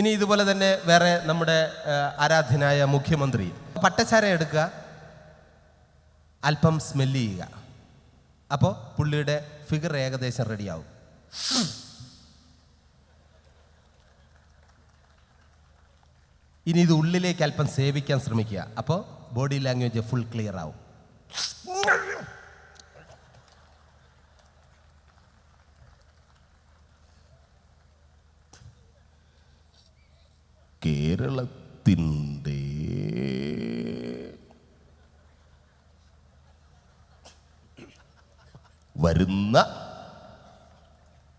ഇനി ഇതുപോലെ തന്നെ വേറെ നമ്മുടെ ആരാധ്യനായ മുഖ്യമന്ത്രി. പട്ടച്ചാര എടുക്കുക അല്പം സ്മെല്ല് ചെയ്യുക. അപ്പോൾ പുള്ളിയുടെ ഫിഗർ ഏകദേശം റെഡിയാവും ഇനി ഇത് ഉള്ളിലേക്ക് അല്പം സേവിക്കാൻ ശ്രമിക്കുക. അപ്പോൾ ബോഡി ലാംഗ്വേജ് ഫുൾ ക്ലിയർ ആവും. കേരളത്തിന്റെ വരുന്ന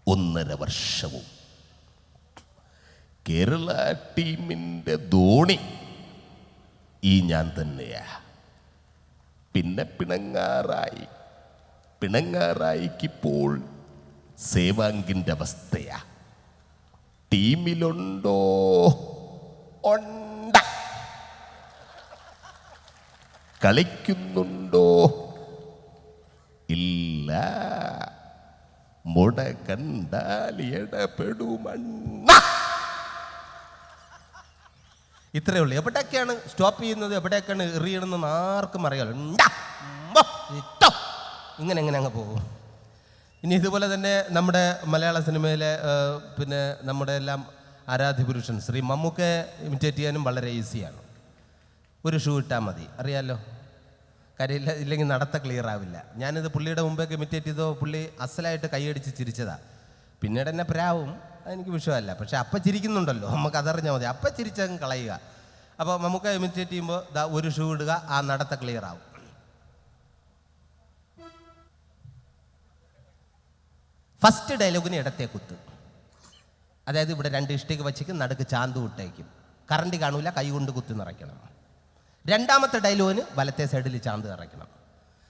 ഒന്നര വർഷവും കേരള ടീമിന്റെ ധോണി ഈ ഞാൻ തന്നെയാ. പിന്നെ പിണങ്ങാറായി. പിണങ്ങാറായിക്കിപ്പോൾ സേവാങ്കിന്റെ അവസ്ഥയാ. ടീമിലുണ്ടോ? ഉണ്ട്. കളിക്കുന്നുണ്ടോ? ഇല്ല. മുട കണ്ടാൽ ഇടപെടുമണ്ണ. ഇത്രയേ ഉള്ളൂ. എവിടെയൊക്കെയാണ് സ്റ്റോപ്പ് ചെയ്യുന്നത്? എവിടെയൊക്കെയാണ് എറിയണമെന്ന് ആർക്കും ഉമ്മ, ഇങ്ങനെ എങ്ങനെ അങ്ങ് പോകും. ഇനി ഇതുപോലെ തന്നെ നമ്മുടെ മലയാള സിനിമയിലെ പിന്നെ നമ്മുടെ എല്ലാം ആരാധ്യ പുരുഷൻ ശ്രീ മമ്മൂക്കെ ഇമിറ്റേറ്റ് ചെയ്യാനും വളരെ ഈസിയാണ് ഒരു ഷൂ ഇട്ടാൽ മതി. അറിയാലോ? കരയില്ല ഇല്ല ഇല്ലെങ്കിൽ നടത്ത ക്ലിയർ ആവില്ല. ഞാനിത് പുള്ളിയുടെ മുമ്പേക്ക് ഇമിറ്റേറ്റ് ചെയ്തോ പുള്ളി അസലായിട്ട് കൈയടിച്ച് ചിരിച്ചതാ. പിന്നീട് എന്നെ പ്രാവും. എനിക്ക് വിഷയമല്ല. പക്ഷെ അപ്പം ചിരിക്കുന്നുണ്ടല്ലോ. നമുക്ക് അതറിഞ്ഞാൽ മതി. അപ്പം ചിരിച്ചങ്ങ് കളയുക. അപ്പോൾ നമുക്ക് ഇമിറ്റേറ്റ് ചെയ്യുമ്പോൾ ദാ ഒരു ഷൂ ഇടുക ആ നടത്ത ക്ലിയർ ആവും. ഫസ്റ്റ് ഡയലോഗിന് ഇടത്തെ കുത്ത്. അതായത് ഇവിടെ രണ്ട് ഇഷ്ടിക വച്ചേക്കും നടുക്ക് ചാന്ത് വിട്ടേക്കും. കറണ്ട് കാണൂല കൈ കൊണ്ട് കുത്തി നിറയ്ക്കണം. രണ്ടാമത്തെ ഡയലോഗിന് വലത്തെ സൈഡിൽ ചാന്ത് നിറയ്ക്കണം.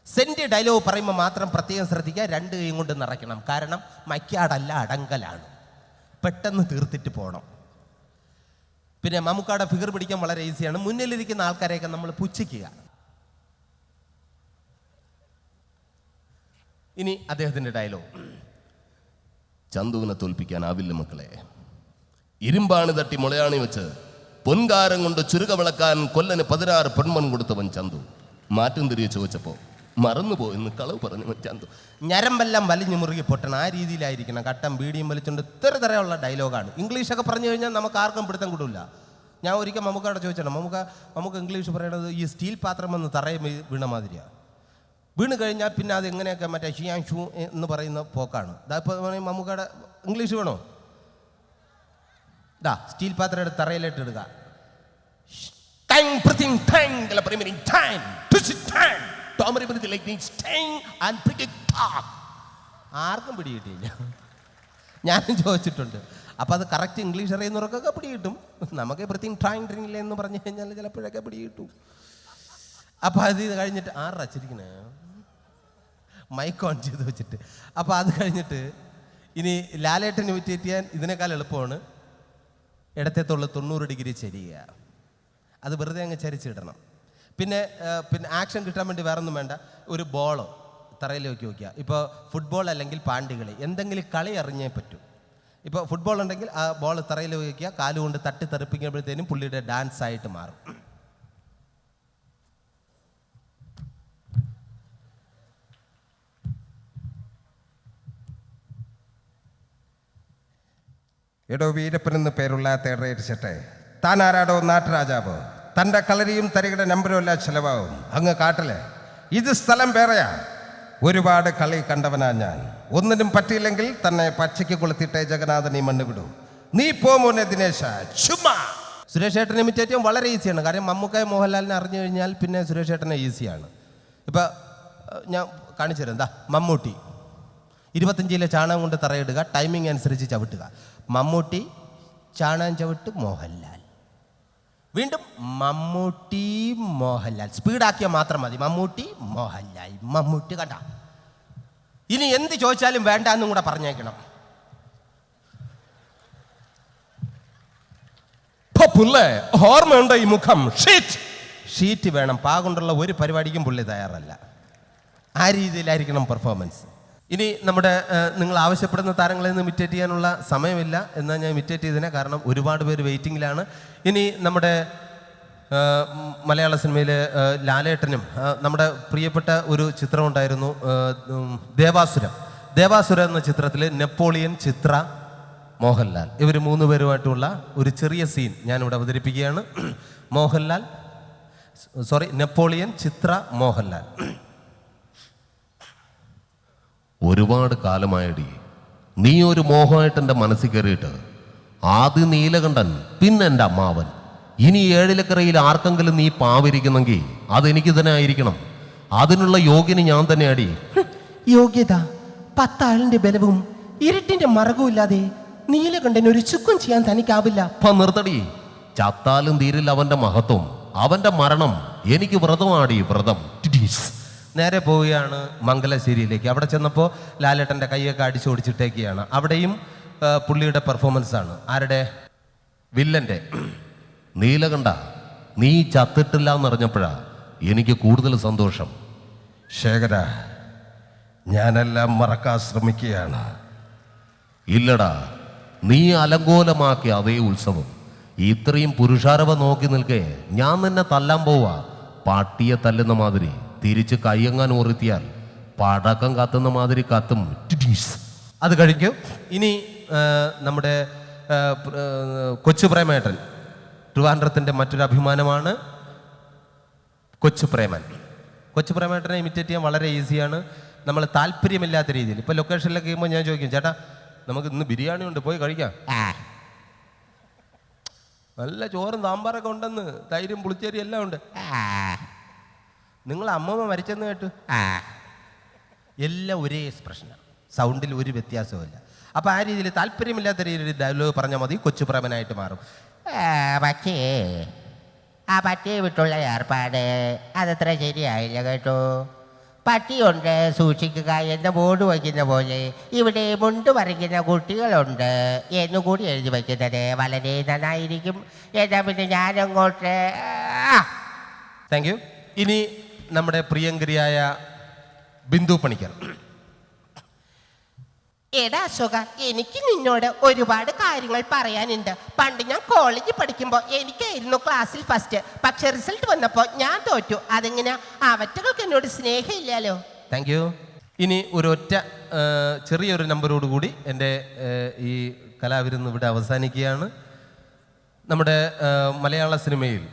സെന്റ് ഡയലോഗ് പറയുമ്പോൾ മാത്രം പ്രത്യേകം ശ്രദ്ധിക്കുക രണ്ട് കൈയും കൊണ്ട് നിറയ്ക്കണം. കാരണം മയ്ക്കാടല്ല അടങ്കലാണ്. പെട്ടെന്ന് തീർത്തിട്ട് പോകണം പിന്നെ മമ്മൂക്കാടെ ഫിഗർ പിടിക്കാൻ വളരെ ഈസിയാണ് മുന്നിലിരിക്കുന്ന ആൾക്കാരെയൊക്കെ നമ്മൾ പുച്ഛിക്കുക. ഇനി അദ്ദേഹത്തിന്റെ ഡയലോഗ് ചന്തുവിനെ തോൽപ്പിക്കാനാവില്ല മക്കളെ. ഇരുമ്പാണ് തട്ടി മുളയാണി വെച്ച് പൊൻകാരം കൊണ്ട് ചുരുക വിളക്കാൻ കൊല്ലന് പതിനാറ് പെൺമൺ കൊടുത്തവൻ ചന്തു. മാറ്റം തിരികെ ചോദിച്ചപ്പോ മറന്നുപോയെന്ന് കളവ് പറഞ്ഞു ചന്തു. ഞരമ്പെല്ലാം വലിഞ്ഞു മുറുകി പൊട്ടണം ആ രീതിയിലായിരിക്കണം. കട്ടം ബീഡിയും വലിച്ചുകൊണ്ട് ഇത്ര തരമുള്ള ഡയലോഗാണ്. ഇംഗ്ലീഷൊക്കെ പറഞ്ഞു കഴിഞ്ഞാൽ നമുക്ക് ആർക്കും പിടുത്തം കിട്ടില്ല ഞാൻ ഒരിക്കൽ മമ്മൂക്കാടെ ചോദിച്ചോ മമ്മൂക്ക നമുക്ക് ഇംഗ്ലീഷ് പറയണത് ഈ സ്റ്റീൽ പാത്രം എന്ന് തറയെ വീണ മാതിരിയാണ് വീണ് കഴിഞ്ഞാൽ പിന്നെ അത് എങ്ങനെയൊക്കെ മറ്റേ ഷിയാൻ ഷൂ എന്ന് പറയുന്ന പോക്കാണ്. ഇതാ ഇപ്പോൾ മമ്മൂക്കയുടെ ഇംഗ്ലീഷ് വേണോ? ഇതാ സ്റ്റീൽ പാത്രം എടുത്ത് തറയിലിട്ട് ഇടുക. ആർക്കും പിടികിട്ടിയില്ല. ഞാനും ചോദിച്ചിട്ടുണ്ട്. അപ്പോൾ അത് കറക്റ്റ് ഇംഗ്ലീഷ് അറിയുന്നവർക്കൊക്കെ പിടികിട്ടും. നമുക്ക് പ്രത്യേകം ട്രാങ് ഡ്രിങ്ങില്ല എന്ന് പറഞ്ഞു കഴിഞ്ഞാൽ ചിലപ്പോഴൊക്കെ പിടികിട്ടും. അപ്പോൾ അത് കഴിഞ്ഞിട്ട് ആറ് ചിരിക്കണേ? മൈക്ക് ഓൺ ചെയ്ത് വെച്ചിട്ട്. അപ്പോൾ അത് കഴിഞ്ഞിട്ട് ഇനി ലാലേട്ടൻ ഇമിറ്റേറ്റ് ചെയ്യാൻ ഇതിനേക്കാൾ എളുപ്പമാണ്. ഇടത്തേത്തുള്ള തൊണ്ണൂറ് ഡിഗ്രി ചെരിയുക. അത് വെറുതെ അങ്ങ് ചരിച്ചിടണം. പിന്നെ പിന്നെ ആക്ഷൻ കിട്ടാൻ വേണ്ടി വേറൊന്നും വേണ്ട. ഒരു ബോളോ തറയിൽ വെക്കി വയ്ക്കുക ഇപ്പോൾ ഫുട്ബോൾ അല്ലെങ്കിൽ പാണ്ടികളി എന്തെങ്കിലും കളി അറിഞ്ഞേ പറ്റൂ. ഇപ്പോൾ ഫുട്ബോൾ ഉണ്ടെങ്കിൽ ആ ബോൾ തറയിൽ വയ്ക്കുക കാലുകൊണ്ട് തട്ടി തെറിപ്പിക്കുമ്പോഴത്തേനും പുള്ളിയുടെ ഡാൻസ് ആയിട്ട് മാറും. എടോ വീരപ്പൻ എന്ന് പേരുള്ള തേടേരിച്ചട്ടെ താൻ ആരാടോ നാട്ടുരാജാവ്. തന്റെ കളരിയും തരികയുടെ നമ്പരും എല്ലാം ചിലവാകും. അങ്ങ് കാട്ടിലെ. ഇത് സ്ഥലം വേറെയാ. ഒരുപാട് കളി കണ്ടവനാ ഞാൻ. ഒന്നിനും പറ്റിയില്ലെങ്കിൽ തന്നെ പച്ചയ്ക്ക് കൊളുത്തിട്ടേ ജഗന്നാഥൻ ഈ മണ്ണ് വിടൂ. നീ പോമോനെ ദിനേശ. ചുമ്മാ. സുരേഷ് ഏട്ടനെ ഇമിറ്റേറ്റ് വളരെ ഈസിയാണ്. കാരണം മമ്മൂക്കായ മോഹൻലാലിനെ അറിഞ്ഞു കഴിഞ്ഞാൽ പിന്നെ സുരേഷ് ഏട്ടനെ ഈസിയാണ്. ഇപ്പം ഞാൻ കാണിച്ചു തരാം. എന്താ മമ്മൂട്ടി. ഇരുപത്തഞ്ച് കിലോ ചാണകം കൊണ്ട് തറയിടുക ടൈമിംഗ് അനുസരിച്ച് ചവിട്ടുക. മമ്മൂട്ടി ചാണകം ചവിട്ട് മോഹൻലാൽ. വീണ്ടും മമ്മൂട്ടി മോഹൻലാൽ. സ്പീഡാക്കിയാൽ മാത്രം മതി. മമ്മൂട്ടി മോഹൻലാൽ. മമ്മൂട്ടി കണ്ട. ഇനി എന്ത് ചോദിച്ചാലും വേണ്ട എന്നും കൂടെ പറഞ്ഞേക്കണം. പുള്ളേ ഓർമ്മയുണ്ടോ ഈ മുഖം? ഷീറ്റ് ഷീറ്റ് വേണം. പാകൊണ്ടുള്ള ഒരു പരിപാടിക്കും പുള്ളി തയ്യാറല്ല. ആ രീതിയിലായിരിക്കണം പെർഫോമൻസ് ഇനി നമ്മുടെ നിങ്ങൾ ആവശ്യപ്പെടുന്ന താരങ്ങളെ നിന്ന് ഇമിറ്റേറ്റ് ചെയ്യാനുള്ള സമയമില്ല. എന്നാൽ ഞാൻ മിറ്റേറ്റ് ചെയ്തതിനെ കാരണം ഒരുപാട് പേര് വെയിറ്റിംഗിലാണ് ഇനി നമ്മുടെ മലയാള സിനിമയിലെ ലാലേട്ടനും നമ്മുടെ പ്രിയപ്പെട്ട ഒരു ചിത്രമുണ്ടായിരുന്നു ദേവാസുരം. ദേവാസുരം എന്ന ചിത്രത്തിൽ നെപ്പോളിയൻ ചിത്ര മോഹൻലാൽ. ഇവർ മൂന്ന് പേരുമായിട്ടുള്ള ഒരു ചെറിയ സീൻ ഞാനിവിടെ അവതരിപ്പിക്കുകയാണ്. മോഹൻലാൽ സോറി നെപ്പോളിയൻ ചിത്ര മോഹൻലാൽ. ഒരുപാട് കാലമായടി. നീ ഒരു മോഹമായിട്ട് എന്റെ മനസ്സിൽ കയറിയിട്ട് ആദ്യം നീലകണ്ഠൻ പിന്നെ എന്റെ അമ്മാവൻ. ഇനി ഏഴിലക്കരയിൽ ആർക്കെങ്കിലും നീ പാവിരിക്കുന്നെങ്കിൽ അതെനിക്ക് തന്നെ ആയിരിക്കണം. അതിനുള്ള യോഗ്യന് ഞാൻ തന്നെ അടി യോഗ്യത പത്താളിന്റെ ബലവും ഇരുട്ടിന്റെ മറകവും ഇല്ലാതെ നീലകണ്ഠൻ ഒരു ചുക്കും ചെയ്യാൻ തനിക്കാവില്ല. അപ്പം നിർത്തടി. ചത്താലും തീരില്ല അവന്റെ മഹത്വം. അവന്റെ മരണം എനിക്ക് വ്രതമാടി വ്രതം. നേരെ പോവുകയാണ് മംഗലശ്ശേരിയിലേക്ക്. അവിടെ ചെന്നപ്പോൾ ലാലേട്ടന്റെ കൈയൊക്കെ അടിച്ചോടിച്ചിട്ടേക്കുകയാണ് അവിടെയും ആ, പുള്ളിയുടെ പെർഫോമൻസ് ആണ്. ആരുടെ? വില്ലന്റെ നീലകണ്ഠ നീ ചത്തിട്ടില്ല എന്നറിഞ്ഞപ്പോഴാ എനിക്ക് കൂടുതൽ സന്തോഷം. ശേഖര ഞാനെല്ലാം മറക്കാൻ ശ്രമിക്കുകയാണ്. ഇല്ലടാ നീ അലങ്കോലമാക്കിയ അതേ ഉത്സവം. ഇത്രയും പുരുഷാരവ നോക്കി നിൽക്കേ ഞാൻ നിന്നെ തല്ലാൻ പോവാ. പാട്ടിയെ തല്ലുന്ന മാതിരി. തിരിച്ച് കയ്യങ്ങാൻ ഓർത്തിയാൽ പടക്കം കത്തുന്ന മാതിരി കത്തും. അത് കഴിഞ്ഞു ഇനി നമ്മുടെ കൊച്ചു പ്രേമേട്ടൻ. ട്രിവാൻഡ്രത്തിന്റെ മറ്റൊരു അഭിമാനമാണ് കൊച്ചു പ്രേമൻ. കൊച്ചു പ്രേമേട്ടനെ ഇമിറ്റേറ്റ് ചെയ്യാൻ വളരെ ഈസിയാണ്. നമ്മൾ താല്പര്യമില്ലാത്ത രീതിയിൽ. ഇപ്പോൾ ലൊക്കേഷനിലൊക്കെ ചെയ്യുമ്പോൾ ഞാൻ ചോദിക്കും ചേട്ടാ നമുക്ക് ഇന്ന് ബിരിയാണി ഉണ്ട് പോയി കഴിക്കാം. നല്ല ചോറും സാമ്പാറൊക്കെ ഉണ്ടെന്ന്. തൈരും പുളിച്ചേരി എല്ലാം ഉണ്ട്. നിങ്ങൾ അമ്മമ്മ മരിച്ചെന്ന് കേട്ടു. ആ. എല്ലാം ഒരേ എക്സ്പ്രഷനാണ് സൗണ്ടിൽ ഒരു വ്യത്യാസവുമില്ല. അപ്പോൾ ആ രീതിയിൽ താല്പര്യമില്ലാത്ത രീതിയിൽ ഡയലോഗ് പറഞ്ഞാൽ മതി. കൊച്ചു പ്രേമനായിട്ട് മാറും പക്ഷേ ആ പട്ടിയെ വിട്ടുള്ള ഏർപ്പാട് അതത്ര ശരിയായില്ല കേട്ടോ. പട്ടിയുണ്ട് സൂക്ഷിക്കുക എന്ന ബോർഡ് വയ്ക്കുന്ന പോലെ ഇവിടെ മുണ്ട് പറിക്കുന്ന കുട്ടികളുണ്ട് എന്നുകൂടി എഴുതി വയ്ക്കുന്നത് വളരെ നന്നായിരിക്കും. എന്നാൽ പിന്നെ ഞാനങ്ങോട്ട് താങ്ക് യു ഇനി നമ്മുടെ പ്രിയങ്കരിയായ ബിന്ദു പണിക്കർ. എടാ അശോക എനിക്ക് നിന്നോട് ഒരുപാട് കാര്യങ്ങൾ പറയാനുണ്ട്. പണ്ട് ഞാൻ കോളേജിൽ പഠിക്കുമ്പോൾ എനിക്കായിരുന്നു ക്ലാസ്സിൽ ഫസ്റ്റ് പക്ഷെ റിസൾട്ട് വന്നപ്പോൾ ഞാൻ തോറ്റു. അതെങ്ങനെ? അവറ്റകൾക്ക് എന്നോട് സ്നേഹമില്ലല്ലോ. താങ്ക് യു ഇനി ഒരു ഒറ്റ ചെറിയൊരു നമ്പറോട് കൂടി എന്റെ ഈ കലാവിരുന്ന് ഇവിടെ അവസാനിക്കുകയാണ്. നമ്മുടെ മലയാള സിനിമയിൽ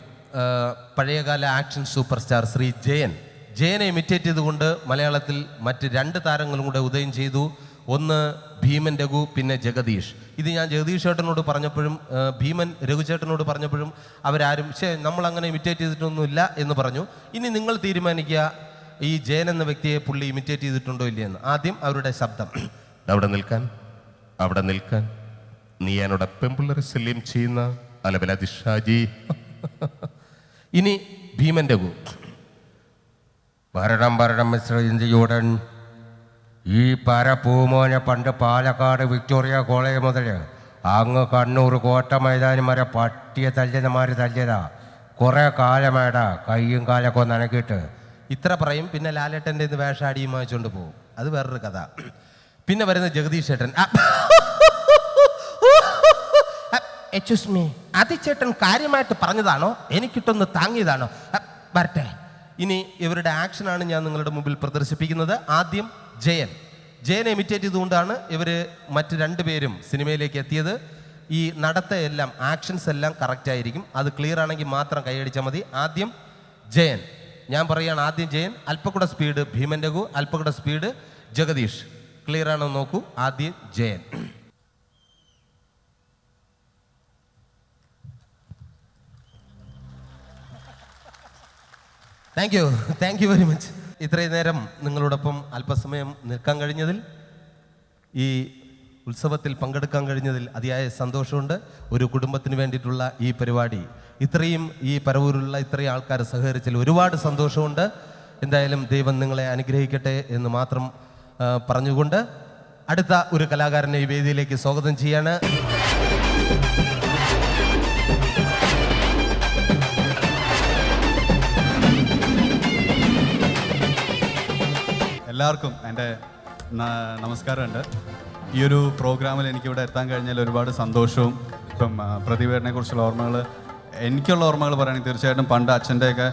പഴയകാല action super star Shri Jayan. ജയനെ imitate ചെയ്തുകൊണ്ട് മലയാളത്തിൽ മറ്റ് രണ്ട് താരങ്ങളും കൂടെ ഉദയം ചെയ്തു. ഒന്ന് ഭീമൻ രഘു പിന്നെ ജഗദീഷ്. ഇത് ഞാൻ ജഗദീഷ് ചേട്ടനോട് പറഞ്ഞപ്പോഴും ഭീമൻ രഘു ചേട്ടനോട് പറഞ്ഞപ്പോഴും അവരാരും ശേ നമ്മൾ അങ്ങനെ ഇമിറ്റേറ്റ് ചെയ്തിട്ടൊന്നുമില്ല എന്ന് പറഞ്ഞു. ഇനി നിങ്ങൾ തീരുമാനിക്കുക ഈ ജയൻ എന്ന വ്യക്തിയെ പുള്ളി ഇമിറ്റേറ്റ് ചെയ്തിട്ടുണ്ടോ ഇല്ലയെന്ന് ആദ്യം അവരുടെ ശബ്ദം. അവിടെ നിൽക്കാൻ അവിടെ നിൽക്കാൻ. നീ എന്നോട് പെമ്പിള്ളേരെ ശല്യം ചെയ്യുന്ന അലബല ഷാജി. ഇനി ഭീമന്റെ ഗു. ഭരണം ഭരണം മിസ്റ്റർ ഇന്ത്യയുടൻ. ഈ പര പൂമോനെ പണ്ട് പാലക്കാട് വിക്ടോറിയ കോളേജ് മുതൽ അങ്ങ് കണ്ണൂർ കോട്ട മൈതാനം വരെ പട്ടിയെ തല്ലുന്നമാര് തല്ലിയതാ. കുറേ കാലമേടാ കയ്യും കാലൊക്കെ ഒന്ന് അനക്കിയിട്ട്. ഇത്ര പറയും പിന്നെ ലാലേട്ടന്റെ വേഷാടിയും വാങ്ങിച്ചുകൊണ്ട് പോകും. അത് വേറൊരു കഥ. പിന്നെ വരുന്ന ജഗദീഷ് ചേട്ടൻ എക്സ്ക്യൂസ് മീ അതിച്ചേട്ടൻ കാര്യമായിട്ട് പറഞ്ഞതാണോ? എനിക്കിട്ടൊന്ന് താങ്ങിയതാണോ? വരട്ടെ. ഇനി ഇവരുടെ ആക്ഷനാണ് ഞാൻ നിങ്ങളുടെ മുമ്പിൽ പ്രദർശിപ്പിക്കുന്നത്. ആദ്യം ജയൻ. ജയനെ ഇമിറ്റേറ്റ് ചെയ്തുകൊണ്ടാണ് ഇവർ മറ്റ് രണ്ടുപേരും സിനിമയിലേക്ക് എത്തിയത്. ഈ നടത്തയെല്ലാം ആക്ഷൻസ് എല്ലാം കറക്റ്റ് ആയിരിക്കും. അത് ക്ലിയർ ആണെങ്കിൽ മാത്രം കൈയടിച്ചാൽ മതി. ആദ്യം ജയൻ. ഞാൻ പറയുകയാണ് ആദ്യം ജയൻ. അല്പക്കൂടെ സ്പീഡ് ഭീമൻ രഘു അല്പക്കൂടെ സ്പീഡ് ജഗദീഷ്. ക്ലിയർ ആണോ നോക്കൂ. ആദ്യം Jayan. Thank you thank you very much ഇത്രയും നേരം നിങ്ങളോടൊപ്പം അല്പസമയം നിൽക്കാൻ കഴിഞ്ഞതിൽ ഈ ഉത്സവത്തിൽ പങ്കെടുക്കാൻ കഴിഞ്ഞതിൽ അതിയായ സന്തോഷമുണ്ട്. ഒരു കുടുംബത്തിന് വേണ്ടിയിട്ടുള്ള ഈ പരിപാടി ഇത്രയും ഈ പരവൂരുള്ള ഇത്രയും ആൾക്കാർ സഹകരിച്ചതിൽ ഒരുപാട് സന്തോഷമുണ്ട്. എന്തായാലും ദൈവം നിങ്ങളെ അനുഗ്രഹിക്കട്ടെ എന്ന് മാത്രം പറഞ്ഞുകൊണ്ട് അടുത്ത ഒരു കലാകാരനെ ഈ വേദിയിലേക്ക് സ്വാഗതം ചെയ്യാണ്. എല്ലാവർക്കും എന്റെ നമസ്കാരമുണ്ട്. ഈ ഒരു പ്രോഗ്രാമിൽ എനിക്കിവിടെ എത്താൻ കഴിഞ്ഞാൽ ഒരുപാട് സന്തോഷവും ഇപ്പം ആ, കുറിച്ചുള്ള ഓർമ്മകൾ എനിക്കുള്ള ഓർമ്മകൾ പറയുകയാണെങ്കിൽ തീർച്ചയായിട്ടും പണ്ട് അച്ഛന്റെയൊക്കെ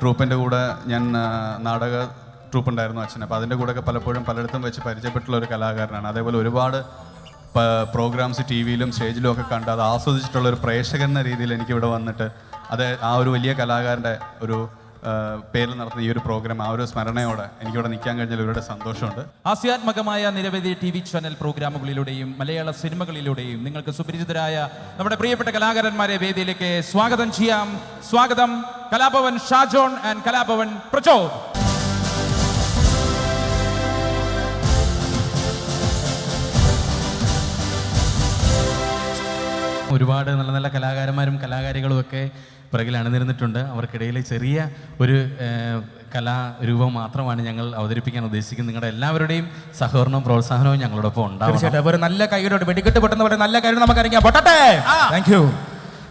ട്രൂപ്പിന്റെ കൂടെ ഞാൻ നാടക ട്രൂപ്പ് ഉണ്ടായിരുന്നു അച്ഛൻ. അപ്പോൾ അതിന്റെ കൂടെയൊക്കെ പലപ്പോഴും പലയിടത്തും വെച്ച് പരിചയപ്പെട്ടുള്ള ഒരു കലാകാരനാണ്. അതേപോലെ ഒരുപാട് പ്രോഗ്രാംസ് ടി വിയിലും സ്റ്റേജിലും ഒക്കെ കണ്ട് അത് ആസ്വദിച്ചിട്ടുള്ള ഒരു പ്രേക്ഷകൻ എന്ന രീതിയിൽ എനിക്കിവിടെ വന്നിട്ട് അത് ആ ഒരു വലിയ കലാകാരന്റെ ഒരു പേരിൽ നടത്തുന്ന ഈ ഒരു പ്രോഗ്രാം ആ ഒരു സ്മരണയോടെ എനിക്കിവിടെ നിൽക്കാൻ കഴിഞ്ഞാൽ ഒരുപാട് സന്തോഷമുണ്ട്. ആസ്യാത്മകമായ നിരവധി ടി വി ചാനൽ പ്രോഗ്രാമുകളിലൂടെയും മലയാള സിനിമകളിലൂടെയും നിങ്ങൾക്ക് സുപരിചിതരായ നമ്മുടെ പ്രിയപ്പെട്ട കലാകാരന്മാരെ വേദിയിലേക്ക് സ്വാഗതം ചെയ്യാം. സ്വാഗതം കലാഭവൻ ഷാജോൺ ആൻഡ് കലാഭവൻ പ്രചോദ്. ഒരുപാട് നല്ല നല്ല കലാകാരന്മാരും കലാകാരികളും ഒക്കെ പിറകിൽ അണിനിരുന്നിട്ടുണ്ട്. അവർക്കിടയിൽ ചെറിയ ഒരു കലാരൂപം മാത്രമാണ് ഞങ്ങൾ അവതരിപ്പിക്കാൻ ഉദ്ദേശിക്കുന്നത്. നിങ്ങളുടെ എല്ലാവരുടെയും സഹകരണവും പ്രോത്സാഹനവും ഞങ്ങളോടൊപ്പം ഉണ്ടാവും തീർച്ചയായിട്ടും. ഒരു നല്ല കൈയോട് വെടിക്കെട്ട് പൊട്ടുന്ന പോലെ നല്ല കാര്യം നമുക്ക് അറിയിക്കാം പൊട്ടട്ടെ താങ്ക് യു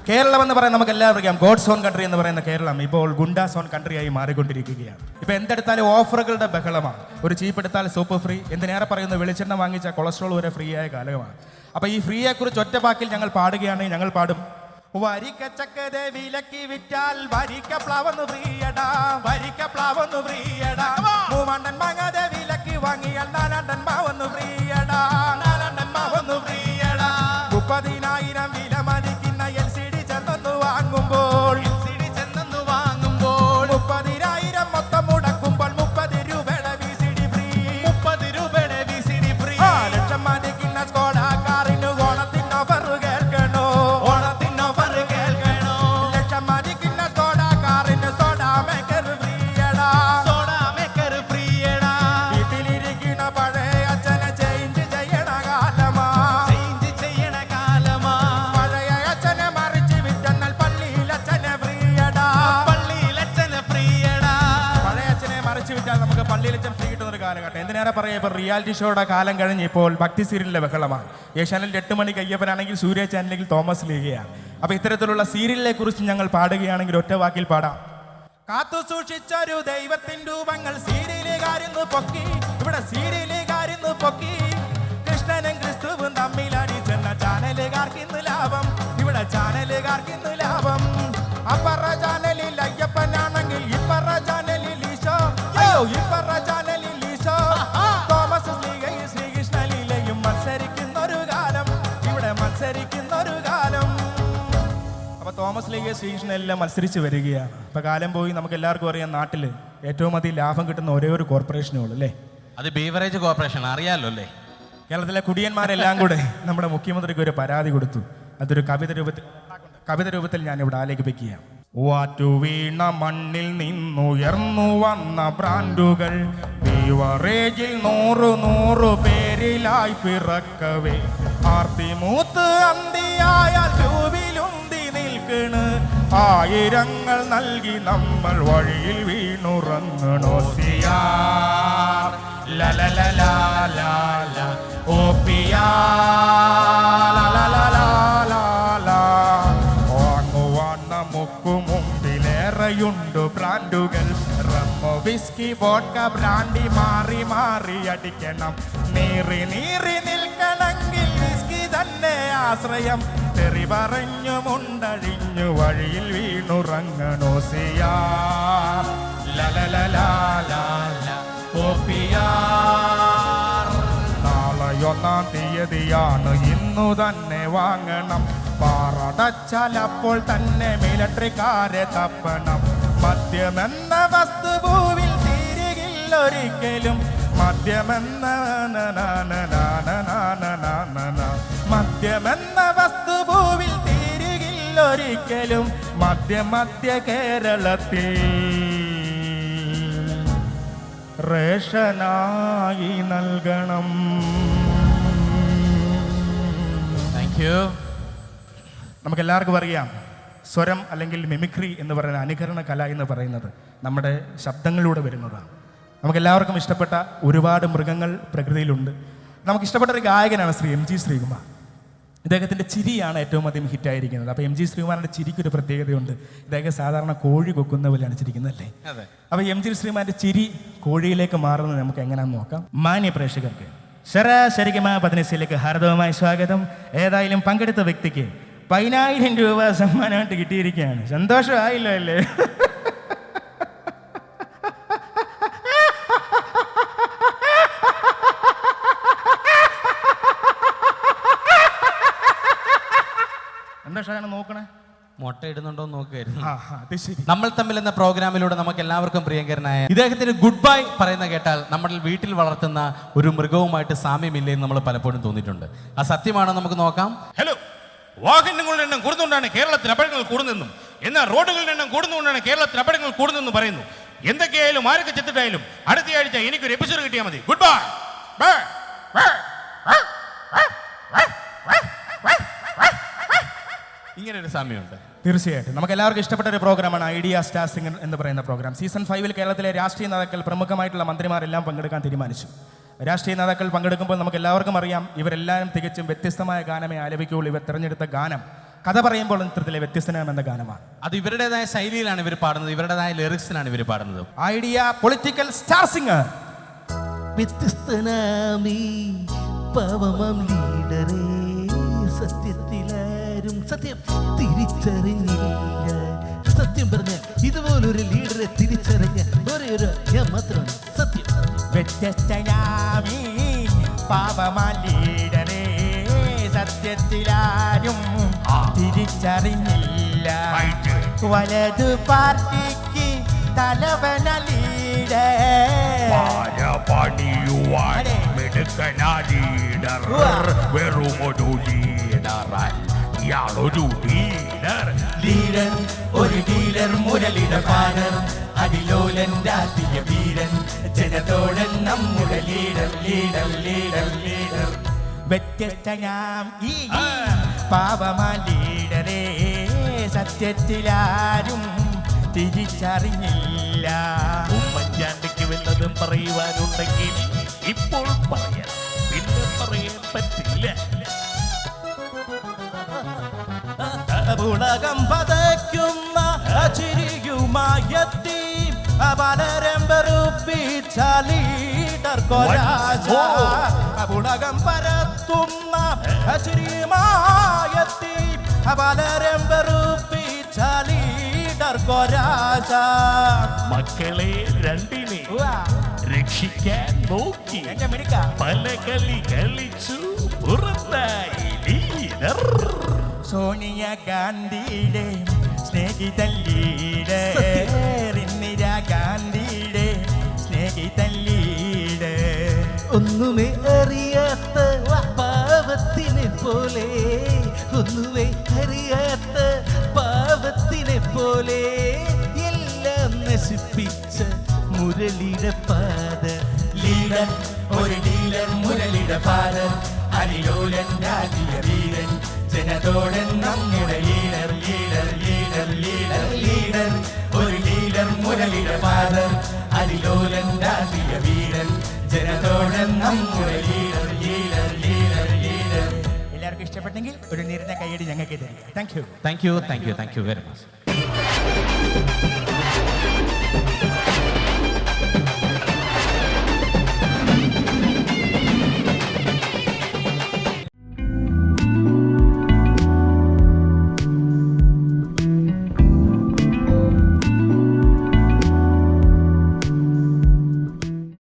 കേരളം എന്ന് പറയാൻ നമുക്ക് എല്ലാവർക്കും അറിയാം. ഗോഡ്സ് ഓൺ കൺട്രി എന്ന് പറയുന്ന കേരളം ഇപ്പോൾ ഗുണ്ടാസ് ഓൺ കൺട്രി ആയി മാറിക്കൊണ്ടിരിക്കുകയാണ്. ഇപ്പൊ എന്തെടുത്താലും ഓഫറുകളുടെ ബഹളമാണ്. ഒരു ചീപ്പ് എടുത്താൽ സൂപ്പർ ഫ്രീ എന്ത് നേരെ പറയുന്നു? വെളിച്ചെണ്ണ വാങ്ങിച്ച കൊളസ്ട്രോൾ വരെ ഫ്രീ ആയ കാലമാണ്. അപ്പൊ ഈ ഫ്രീയെ കുറിച്ച് ഒറ്റ വാക്കിൽ ഞങ്ങൾ പാടുകയാണെങ്കിൽ ഞങ്ങൾ പാടും. വരിക്ക ചക്കര വിലക്കി വിറ്റാൽ വരിക്ക പ്ലാവൊന്ന് ഫ്രീയടാ വരിക്ക പ്ലാവൊന്ന് ഫ്രീയടാ മൂവണ്ണൻ മകത വിലക്കി വാങ്ങിയ നാലാണ്ടൻ മാവൊന്ന് ഫ്രീയടാ നാലാണ്ടൻ മാവൊന്ന് ഫ്രീയടാ മുപ്പതിനായിരം വില മതിക്കുന്ന എൽ സി ഡി ചെന്നൊന്ന് വാങ്ങുമ്പോൾ കാലഘട്ടം പറയാം ഇപ്പോൾ റിയാലിറ്റി ഷോയുടെ കാലം കഴിഞ്ഞ് ഇപ്പോൾ ഭക്തി സീരിയലിലെ ബഹളമാണ്. ഏഷ്യാനിൽ എട്ട് മണി കയ്യപ്പനാണെങ്കിൽ സൂര്യ ചാനലിൽ തോമസ് ലീഗയാണ്. അപ്പോൾ ഇത്തരത്തിലുള്ള സീരിയലിനെ കുറിച്ച് ഞങ്ങൾ പാടുകയാണെങ്കിൽ ഒറ്റ വാക്കിൽ പാടാം. കാത്തു സൂക്ഷിച്ചൊരു ദൈവത്തിൻ രൂപങ്ങൾ സീരിയലുകാരുന്നു പൊക്കി ഇവിടെ സീരിയലുകാരുന്നു പൊക്കി. കൃഷ്ണനും ക്രിസ്തുവും തമ്മിലടി ചെന്ന ചാനലുകാർക്ക് ഇന്ന് ലാഭം ഇവിടെ ചാനലുകാർക്ക് ഇന്ന് ലാഭം. തോമസ് ലീഗ് എല്ലാം മത്സരിച്ച് വരികയാണ്. ഇപ്പം കാലം പോയി നമുക്ക് എല്ലാവർക്കും അറിയാം നാട്ടിൽ ഏറ്റവും അധികം ലാഭം കിട്ടുന്ന ഒരേ ഒരു കോർപ്പറേഷനേ ഉള്ളൂ അല്ലേ? അത് ബീവറേജ് കോർപ്പറേഷൻ അറിയാമല്ലോ അല്ലേ? കേരളത്തിലെ കുടിയന്മാരെല്ലാം കൂടെ നമ്മുടെ മുഖ്യമന്ത്രിക്ക് ഒരു പരാതി കൊടുത്തു. അതൊരു കവിത രൂപത്തിൽ കവിത രൂപത്തിൽ ഞാൻ ഇവിടെ ആലേഖിപ്പിക്കുകയാണ്. വാറ്റു വീണ മണ്ണിൽ നിന്നുയർന്നു വന്ന ബ്രാൻഡുകൾ ബീവറേജിൽ നൂറു നൂറു പേരിലായി പിറക്കവേ. ആർത്തി മൂത്ത് അന്തിയായാൽ രൂപിലുന്തി നിൽക്കണ് ആയിരങ്ങൾ നൽകി നമ്മൾ വഴിയിൽ വീണുറങ്ങണോ സിയാർ. വാങ്ങുവാൻ നമുക്ക് മുമ്പിലേറെയുണ്ട് ബ്രാൻഡുകൾ. റമ്മോ വിസ്കി വോഡ്ക ബ്രാൻഡി മാറി മാറി അടിക്കണം. നീറി നീറി നിൽക്കണമെങ്കിൽ ആശ്രയം. തെറി പറഞ്ഞു മുണ്ടഴിഞ്ഞു വഴിയിൽ വീണുറങ്ങണോസിയ തീയതിയാണ് ഇന്നു തന്നെ വാങ്ങണം. പാറടച്ചാലപ്പോൾ തന്നെ മിലട്രിക്കാരെ തപ്പണം. മദ്യമെന്ന വസ്തുഭൂവിൽ തിരികില്ലൊരിക്കലും മദ്യമെന്ന മദ്യമെന്ന വസ്തു ഭൂവിൽ തീരുകില്ലൊരിക്കലും മദ്യ മദ്യ കേരളത്തിൽ റേഷനായി നൽകണം. താങ്ക് യു നമുക്ക് എല്ലാവർക്കും അറിയാം. സ്വരം അല്ലെങ്കിൽ മിമിക്രി എന്ന് പറയുന്ന അനുകരണ കല എന്ന് പറയുന്നത് നമ്മുടെ ശബ്ദങ്ങളിലൂടെ വരുന്നതാണ്. നമുക്കെല്ലാവർക്കും ഇഷ്ടപ്പെട്ട ഒരുപാട് മൃഗങ്ങൾ പ്രകൃതിയിലുണ്ട്. നമുക്ക് ഇഷ്ടപ്പെട്ട ഒരു ഗായകനാണ് ശ്രീ എം ജി ശ്രീകുമാർ. ഇദ്ദേഹത്തിന്റെ ചിരിയാണ് ഏറ്റവും അധികം ഹിറ്റായിരിക്കുന്നത്. അപ്പോൾ എം ജി ശ്രീമാരുടെ ചിരിക്കൊരു പ്രത്യേകതയുണ്ട്. ഇദ്ദേഹം സാധാരണ കോഴി കൊക്കുന്ന പോലെയാണ് ചിരിക്കുന്നത് അല്ലേ? അതെ. അപ്പോൾ എം ജി ശ്രീമാന്റെ ചിരി കോഴിയിലേക്ക് മാറുന്നത് നമുക്ക് എങ്ങനെയാണെന്ന് നോക്കാം. മാന്യ പ്രേക്ഷകർക്ക് ശരാശരികമായ പതിനസിലേക്ക് ഹാർദവമായ സ്വാഗതം. ഏതായാലും പങ്കെടുത്ത വ്യക്തിക്ക് പതിനായിരം രൂപ സമ്മാനമായിട്ട് കിട്ടിയിരിക്കുകയാണ്. സന്തോഷമായില്ലോ അല്ലേ? സന്തോഷമാണ് നോക്കണേ? മുട്ട ഇടുന്നുണ്ടോ നോക്കുകയായിരുന്നു നമ്മൾ തമ്മിൽ എന്ന പ്രോഗ്രാമിലൂടെ നമുക്ക് എല്ലാവർക്കും പ്രിയങ്കരനായ ഇദ്ദേഹത്തിന് ഗുഡ് ബൈ പറയുന്ന കേട്ടാൽ നമ്മൾ വീട്ടിൽ വളർത്തുന്ന ഒരു മൃഗവുമായിട്ട് സാമ്യമില്ലേ എന്ന് നമ്മൾ പലപ്പോഴും തോന്നിയിട്ടുണ്ട്. ആ സത്യമാണോ നമുക്ക് നോക്കാം? ഹലോ വാഹനങ്ങളുടെ എണ്ണം കൂടുന്നുകൊണ്ടാണ് കേരളത്തിൽ അപകടങ്ങൾ കൂടുന്നതെന്നും എന്നാൽ റോഡുകളുടെ എണ്ണം കൂടുന്നുകൊണ്ടാണ് കേരളത്തിൽ അപകടങ്ങൾ കൂടുന്നതെന്ന് പറയുന്നു. എന്തൊക്കെയായാലും ആരൊക്കെ ചെത്തിട്ടായാലും അടുത്തയാഴ്ച എനിക്കൊരു എപ്പിസോഡ് കിട്ടിയാൽ മതി. ഗുഡ് ബൈ ബൈ ബൈ ഇങ്ങനെ ഒരു സമയമുണ്ട്. തീർച്ചയായിട്ടും. നമുക്ക് എല്ലാവർക്കും ഇഷ്ടപ്പെട്ട ഒരു പ്രോഗ്രാമാണ് ഐഡിയ സ്റ്റാർ സിംഗർ എന്ന് പറയുന്ന പ്രോഗ്രാം. സീസൺ ഫൈവിൽ കേരളത്തിലെ രാഷ്ട്രീയ നേതാക്കൾ പ്രമുഖമായിട്ടുള്ള മന്ത്രിമാരെല്ലാം പങ്കെടുക്കാൻ തീരുമാനിച്ചു. രാഷ്ട്രീയ നേതാക്കൾ പങ്കെടുക്കുമ്പോൾ നമുക്ക് എല്ലാവർക്കും അറിയാം ഇവരെല്ലാവരും തികച്ചും വ്യത്യസ്തമായ ഗാനമേ ആലപിക്കുകയുള്ളൂ. ഇവർ തിരഞ്ഞെടുത്ത ഗാനം കഥ പറയുമ്പോൾ ചിത്രത്തിലെ വ്യത്യസ്തനമെന്ന ഗാനമാണ്. അത് ഇവരുടേതായ ശൈലിയിലാണ് ഇവർ പാടുന്നത് ഇവരുടേതായ ലിറിക്സിലാണ് ഇവർ പാടുന്നത്. Idea political star singer. വ്യത്യസ്തനാമീ പവമം ലീഡറേ സത്യത്തിലാരും സത്യം തിരിച്ചറിഞ്ഞില്ല. സത്യം പറഞ്ഞ ഇതുപോലൊരു ലീഡറെ തിരിച്ചറിഞ്ഞ ഒരേ ഒരു ഞാൻ മാത്രമാണ് സത്യം. വ്യത്യസ്തനാമീ പാപമാലീടരേ സത്യത്തിലാരും തിരിച്ചറിഞ്ഞില്ല. വലതു പാർട്ടിക്ക് തലവനലീട. ലീഡർ ഒരു ഡീലർ മുരളിടപാടർ പാടർ അതിലോലൻ രാഷ്ട്രീയ വീരൻ ജനതോടൻ നമ്മുടെ ലീഡർ ലീഡർ ലീഡർ ലീഡർ. വ്യത്യസ്തയാം ഈ പാപമാ ലീഡറേ സത്യത്തിലാരും തിരിച്ചറിഞ്ഞില്ല. ഉമ്മൻചാണ്ടിക്ക് വല്ലതും പറയുവാനുണ്ടെങ്കിൽ ഇപ്പോൾ പറയാം. ഉലകം പതയ്ക്കുന്ന ചിരിയുമായെത്തി പലരം ചലീടർ കൊരാജ. ഉലകം പരത്തുന്ന ചിരിയുമായെത്തി പലരം ലീഡർ കൊരാശ മക്കളെ രണ്ടിനെ രക്ഷിക്കാൻ നോക്കി. പല കളി കളിച്ചു പുറത്തായി ലീഡർ. സോണിയ ഗാന്ധിയുടെ സ്നേഹിതല്ലീട് ഇന്ദിരാ ഗാന്ധിയുടെ സ്നേഹിതല്ലീട് ഒന്നുമേ അറിയാത്ത പാവത്തിനെ പോലെ ഒന്നുമേ അറിയാത്ത പാവത്തിനെ പോലെ എല്ലാം നശിപ്പിച്ച മുരളിയുടെ പാത. ലീഡർ ഒരു ഡീലർ മുരളിയുടെ പാത. അരിലോലൻ രാജീയ വീരൻ. ജനതോടൻ നമ്മുടെ leader leader leader leader leader. ഒരു ലീഡർ മുരളിയുടെ ഫാദർ അതിലോലൻ രാജീയ വീരൻ. ജനതോടെ നമ്മുടെ ലീഡർ ലീഡർ ലീഡർ ലീഡർ. എല്ലാവർക്കും ഇഷ്ടപ്പെട്ടെങ്കിൽ ഒരു നീരിന്റെ കൈയടി ഞങ്ങൾക്ക് തരിക thank you thank you thank you thank you very much